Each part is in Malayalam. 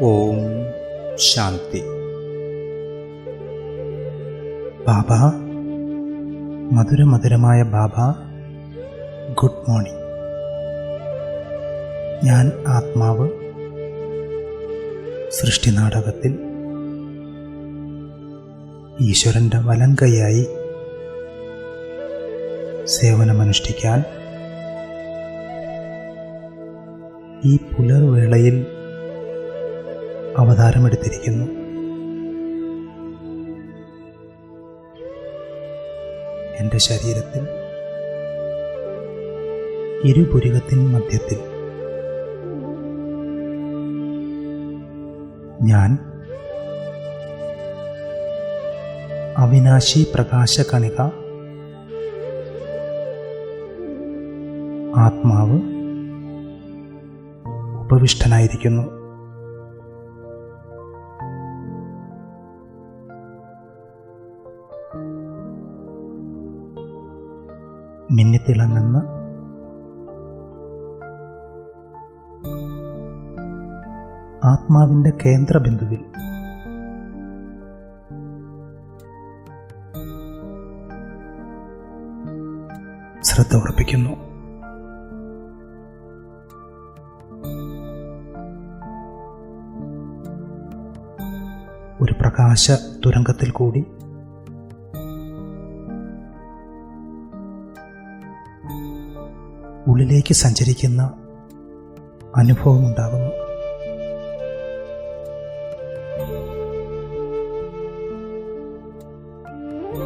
ഓം ശാന്തി. ബാബ മധുരമധുരമായ ബാബ ഗുഡ് മോർണിംഗ്. ഞാൻ ആത്മാവ് സൃഷ്ടി നാടകത്തിൽ ഈശ്വരന്റെ വലങ്കയായി സേവനമനുഷ്ഠിക്കാൻ ഈ പുലർവേളയിൽ അവതാരമെടുത്തിരിക്കുന്നു. എന്റെ ശരീരത്തിൽ ഇരുപുരികത്തിൻ മധ്യത്തിൽ ഞാൻ അവിനാശി പ്രകാശകണിക ആത്മാവ് ഉപവിഷ്ടനായിരിക്കുന്നു. മിന്നിത്തിളങ്ങുന്ന ആത്മാവിന്റെ കേന്ദ്രബിന്ദുവിൽ ശ്രദ്ധ ഉറപ്പിക്കുന്നു. ഒരു പ്രകാശ തുരങ്കത്തിൽ കൂടി ഉള്ളിലേക്ക് സഞ്ചരിക്കുന്ന അനുഭവം ഉണ്ടാകുന്നു.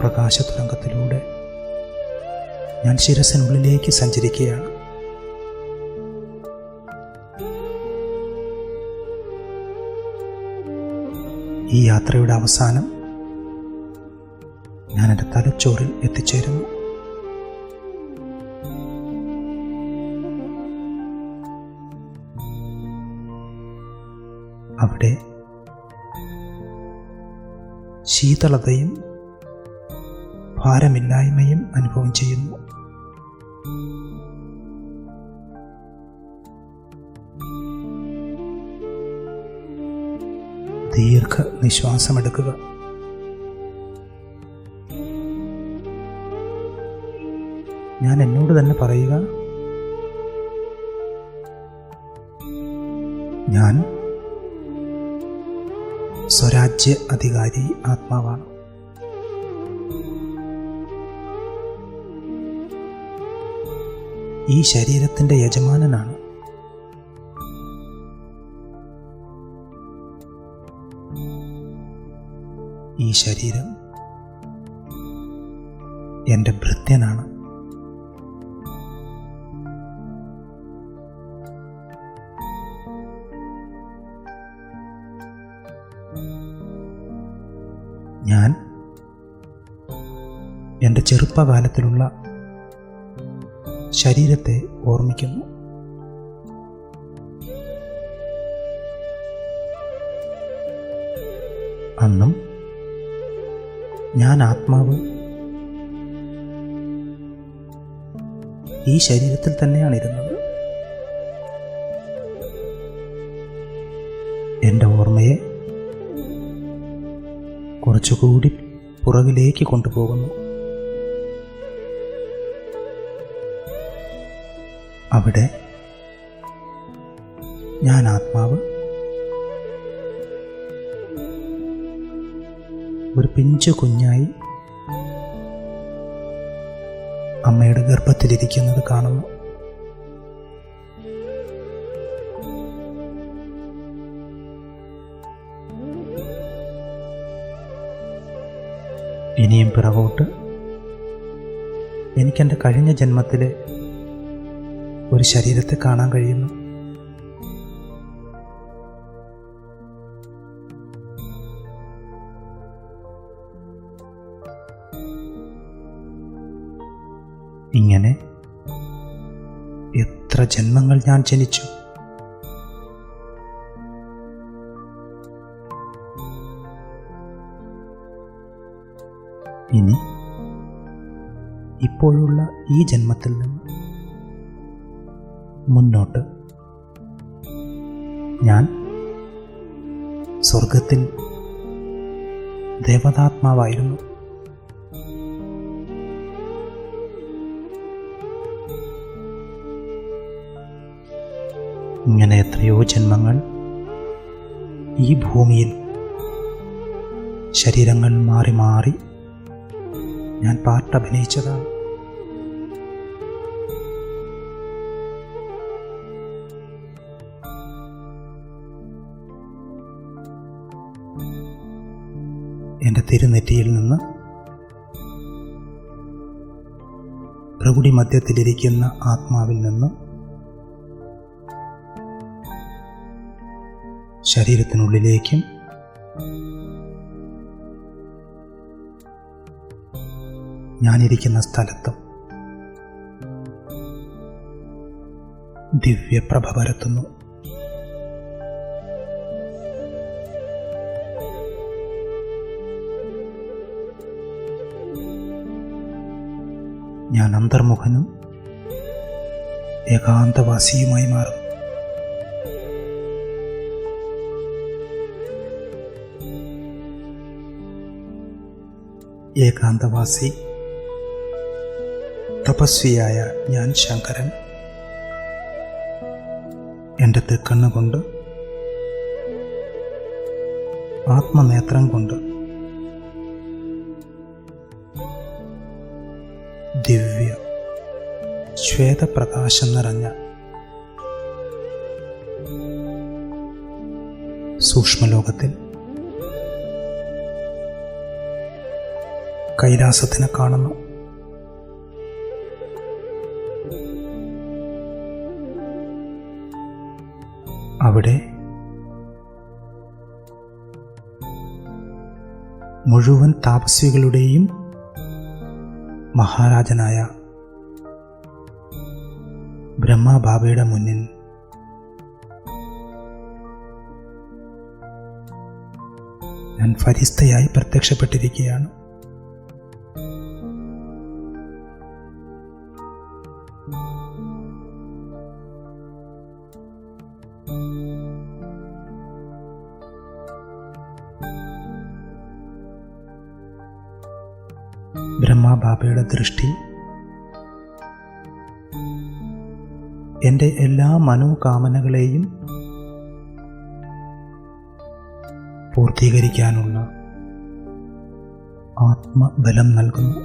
പ്രകാശ തുരങ്കത്തിലൂടെ ഞാൻ ശിരസിനുള്ളിലേക്ക് സഞ്ചരിക്കുകയാണ്. ഈ യാത്രയുടെ അവസാനം ഞാൻ എന്റെ തലച്ചോറിൽ എത്തിച്ചേരുന്നു. ശീതളതയും ഭാരമില്ലായ്മയും അനുഭവം ചെയ്യുന്നു. ദീർഘ നിശ്വാസമെടുക്കുക ഞാൻ എന്നോട് തന്നെ പറയുക ഞാൻ സ്വരാജ്യ അധികാരി ആത്മാവാണ്. ഈ ശരീരത്തിന്റെ യജമാനനാണ്. ഈ ശരീരം എന്റെ ഭൃത്യനാണ്. ചെറുപ്പകാലത്തിലുള്ള ശരീരത്തെ ഓർമ്മിക്കുന്നു. അന്നും ഞാൻ ആത്മാവ് ഈ ശരീരത്തിൽ തന്നെയാണ് ഇരുന്നത്. എന്റെ ഓർമ്മയെ കുറച്ചുകൂടി പുറകിലേക്ക് കൊണ്ടുപോകുന്നു. അവിടെ ഞാൻ ആത്മാവ്. ഒരു പിഞ്ചു കുഞ്ഞായി അമ്മയുടെ ഗർഭത്തിലിരിക്കുന്നത് കാണുന്നു. ഇനിയും പിറകോട്ട് എനിക്കെന്റെ കഴിഞ്ഞ ജന്മത്തിലെ ഒരു ശരീരത്തെ കാണാൻ കഴിയുന്നു. ഇങ്ങനെ എത്ര ജന്മങ്ങൾ ഞാൻ ജനിച്ചു. ഇനി ഇപ്പോഴുള്ള ഈ ജന്മത്തിൽ നിന്ന് മുന്നോട്ട്. ഞാൻ സ്വർഗത്തിൽ ദേവതാത്മാവായിരുന്നു. ഇങ്ങനെ എത്രയോ ജന്മങ്ങൾ ഈ ഭൂമിയിൽ ശരീരങ്ങൾ മാറി മാറി ഞാൻ പാട്ടഭിനയിച്ചതാണ്. എന്റെ തിരുനെറ്റിയിൽ നിന്ന് പ്രകുടി മധ്യത്തിലിരിക്കുന്ന ആത്മാവിൽ നിന്ന് ശരീരത്തിനുള്ളിലേക്കും ഞാനിരിക്കുന്ന സ്ഥലത്തും ദിവ്യപ്രഭ പരത്തുന്നു. ഞാൻ അന്തർമുഖനും ഏകാന്തവാസിയുമായി മാറുന്നു ഏകാന്തവാസി തപസ്വിയായ ഞാൻ ശങ്കരൻ. എന്റെ തെക്കണ്ണുകൊണ്ട് ആത്മനേത്രം കൊണ്ട് ശ്വേതപ്രകാശം നിറഞ്ഞ സൂക്ഷ്മലോകത്തിൽ കൈലാസത്തിനെ കാണുന്നു. അവിടെ മുഴുവൻ താപസ്വികളുടെയും മഹാരാജനായ ബ്രഹ്മബാബയുടെ മുന്നിൽ. ഞാൻ ഫരിസ്തയായി പ്രത്യക്ഷപ്പെട്ടിരിക്കുകയാണ്. ബ്രഹ്മബാബയുടെ ദൃഷ്ടി എന്റെ എല്ലാ മനോകാമനകളെയും പൂർത്തീകരിക്കാനുള്ള ആത്മബലം നൽകുന്നു.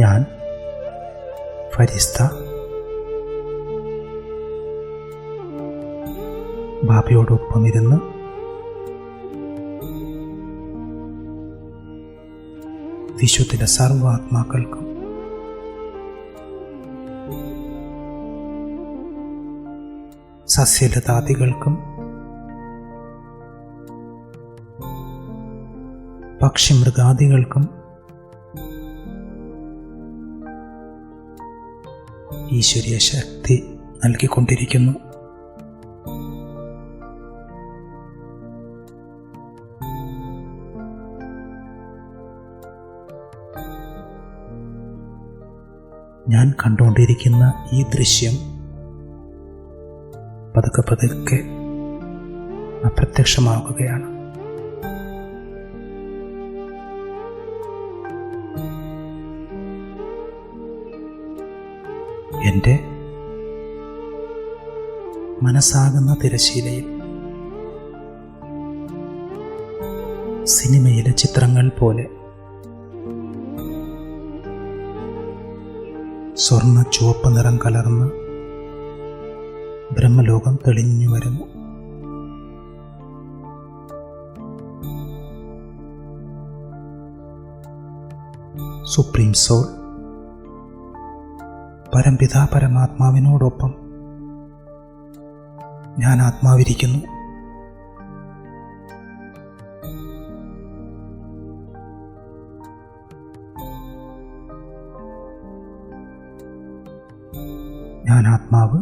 ഞാൻ ഫരിസ്ത ബാബയോടൊപ്പം ഇരുന്ന് വിശുദ്ധിന്റെ സർവാത്മാക്കൾക്കും സസ്യലതാദികൾക്കും പക്ഷിമൃഗാദികൾക്കും ഈശ്വരീയ ശക്തി നൽകിക്കൊണ്ടിരിക്കുന്നു. ഞാൻ കണ്ടുകൊണ്ടിരിക്കുന്ന ഈ ദൃശ്യം പതുക്കെ പതുക്കെ അപ്രത്യക്ഷമാകുകയാണ് എന്റെ മനസ്സാകുന്ന തിരശീലയിൽ സിനിമയിലെ ചിത്രങ്ങൾ പോലെ സ്വർണ ചുവപ്പ് നിറം കലർന്ന് ബ്രഹ്മലോകം തെളിഞ്ഞു വരുന്നു. സുപ്രീം സോൾ പരംപിതാ പരമാത്മാവിനോടൊപ്പം ഞാൻ ആത്മാവിരിക്കുന്നു. ആത്മാവ്.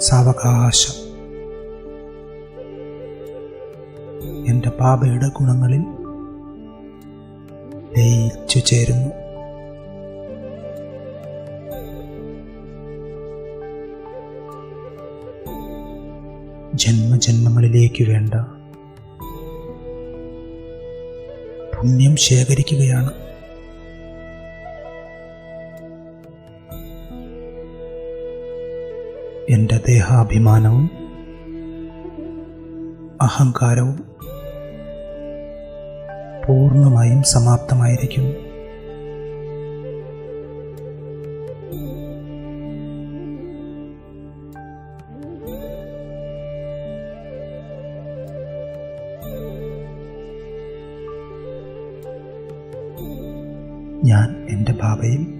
സാവകാശം. എന്റെ പാപയുടെ ഗുണങ്ങളിൽ ലയിച്ചു ചേരുന്നു. ജന്മജന്മങ്ങളിലേക്ക് വേണ്ട പുണ്യം ശേഖരിക്കുകയാണ്. എന്റെ ദേഹാഭിമാനവും അഹങ്കാരവും പൂർണമായും സമാപ്തമായിരിക്കും. ഞാൻ എന്റെ ബാബയിൽ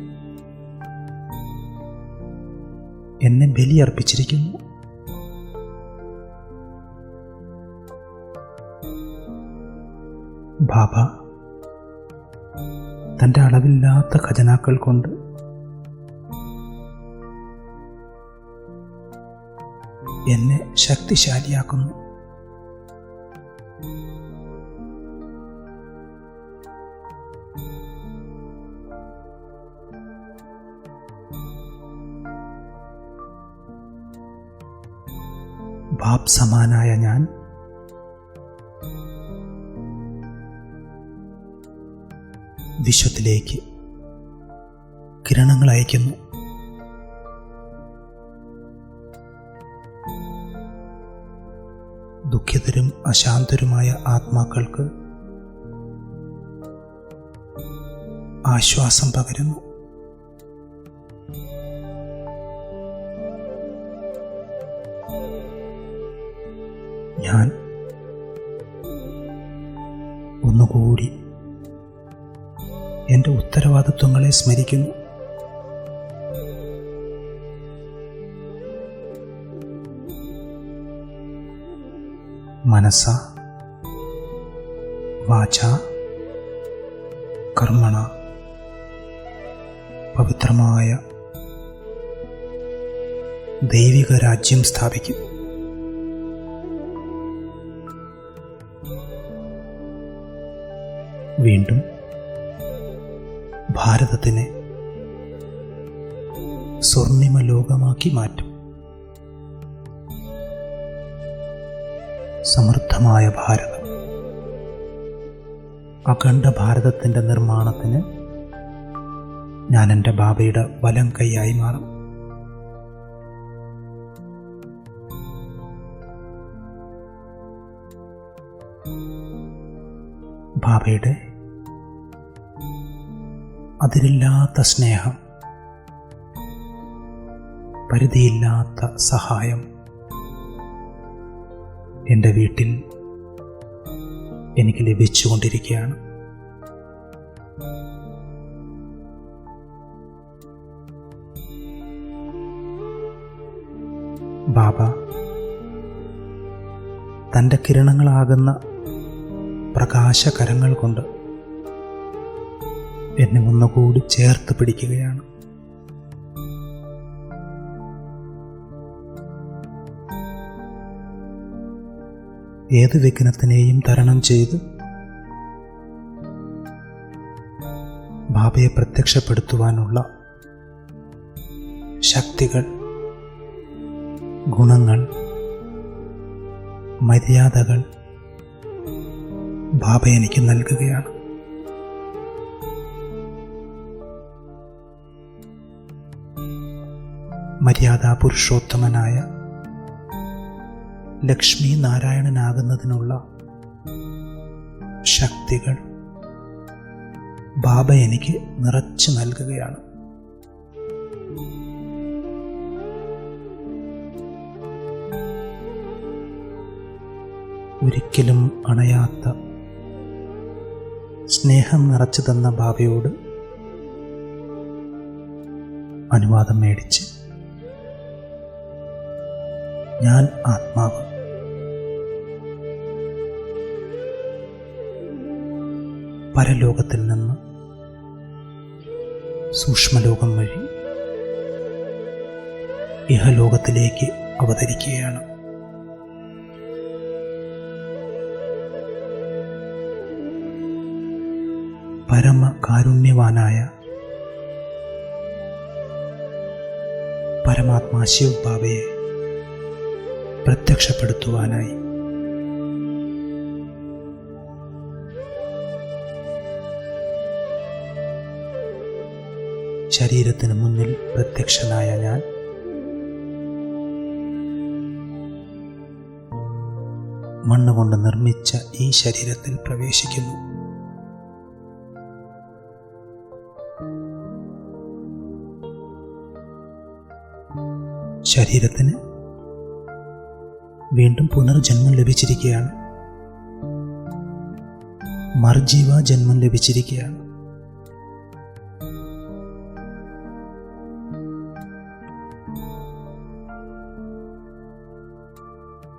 എന്നെ ബലിയർപ്പിച്ചിരിക്കുന്നു. ബാബ തന്റെ അളവില്ലാത്ത ഖജനാക്കൾ കൊണ്ട് എന്നെ ശക്തിശാലിയാക്കുന്നു. ബാബ് സമാനായ ഞാൻ? വിശ്വത്തിലേക്ക് കിരണങ്ങൾ അയക്കുന്നു ദുഃഖിതരും അശാന്തരുമായ ആത്മാക്കൾക്ക് ആശ്വാസം പകരുന്നു. ഞാൻ ഒന്നുകൂടി എന്റെ ഉത്തരവാദിത്വങ്ങളെ സ്മരിക്കുന്നു. മനസ്സ വാച കർമ്മണ പവിത്രമായ ദൈവിക രാജ്യം സ്ഥാപിക്കും. വീണ്ടും ഭാരതത്തിനെ സ്വർണിമ ലോകമാക്കി മാറ്റും. സമൃദ്ധമായ ഭാരതം. അഖണ്ഡ ഭാരതത്തിന്റെ നിർമ്മാണത്തിന് ഞാൻ എന്റെ ബാബയുടെ വലം കൈയായി മാറും. ബാബയുടെ അതിരില്ലാത്ത സ്നേഹം പരിധിയില്ലാത്ത സഹായം എന്റെ വീട്ടിൽ എനിക്ക് ലഭിച്ചുകൊണ്ടിരിക്കുകയാണ്. ബാബ തന്റെ കിരണങ്ങളാകുന്ന പ്രകാശകരങ്ങൾ കൊണ്ട് എന്നെ ഒന്നുകൂടി ചേർത്ത് പിടിക്കുകയാണ്. ഏത് വിഘ്നത്തിനെയും തരണം ചെയ്ത് ബാബയെ പ്രത്യക്ഷപ്പെടുത്തുവാനുള്ള ശക്തികൾ ഗുണങ്ങൾ മര്യാദകൾ ബാബ എനിക്ക് നൽകുകയാണ്. മര്യാദാ പുരുഷോത്തമനായ ലക്ഷ്മി നാരായണനാകുന്നതിനുള്ള ശക്തികൾ ബാബ എനിക്ക് നിറച്ചു നൽകുകയാണ്. ഒരിക്കലും അണയാത്ത സ്നേഹം നിറച്ചു തന്ന ബാബയോട് അനുവാദം മേടിച്ച് ഞാൻ ആത്മാവ്. പരലോകത്തിൽ നിന്ന് സൂക്ഷ്മലോകം വഴി ഇഹലോകത്തിലേക്ക് അവതരിക്കുകയാണ്. പരമ കാരുണ്യവാനായ ബാബയെ പ്രത്യക്ഷപ്പെടുത്തുവാനായി. ശരീരത്തിന് മുന്നിൽ പ്രത്യക്ഷനായ ഞാൻ മണ്ണുകൊണ്ട് നിർമ്മിച്ച ഈ ശരീരത്തിൽ പ്രവേശിക്കുന്നു. ശരീരത്തിന് വീണ്ടും പുനർജന്മം ലഭിച്ചിരിക്കുകയാണ്. മർജീവ ജന്മം ലഭിച്ചിരിക്കുകയാണ്.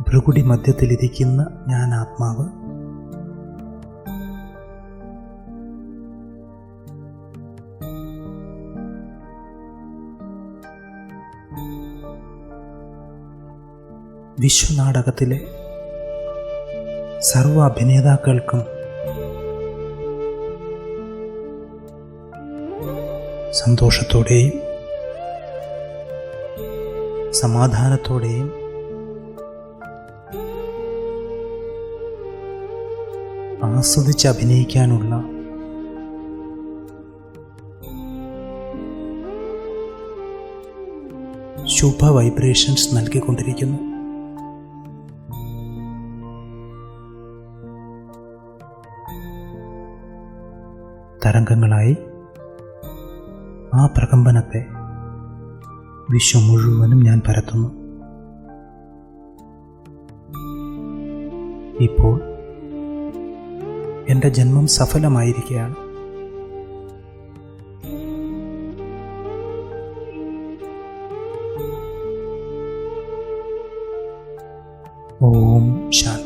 ഭ്രുകുടി മധ്യത്തിലിരിക്കുന്ന ഞാൻ ആത്മാവ് വിശ്വനാടകത്തിലെ സർവ അഭിനേതാക്കൾക്കും സന്തോഷത്തോടെയും സമാധാനത്തോടെയും ആസ്വദിച്ച് അഭിനയിക്കാനുള്ള ശുഭ വൈബ്രേഷൻസ് നൽകിക്കൊണ്ടിരിക്കുന്നു. തരംഗങ്ങളായി ആ പ്രകമ്പനത്തെ വിശ്വം മുഴുവനും ഞാൻ പരത്തുന്നു. ഇപ്പോൾ എന്റെ ജന്മം സഫലമായിരിക്കുകയാണ്. ഓം ശാന്തി.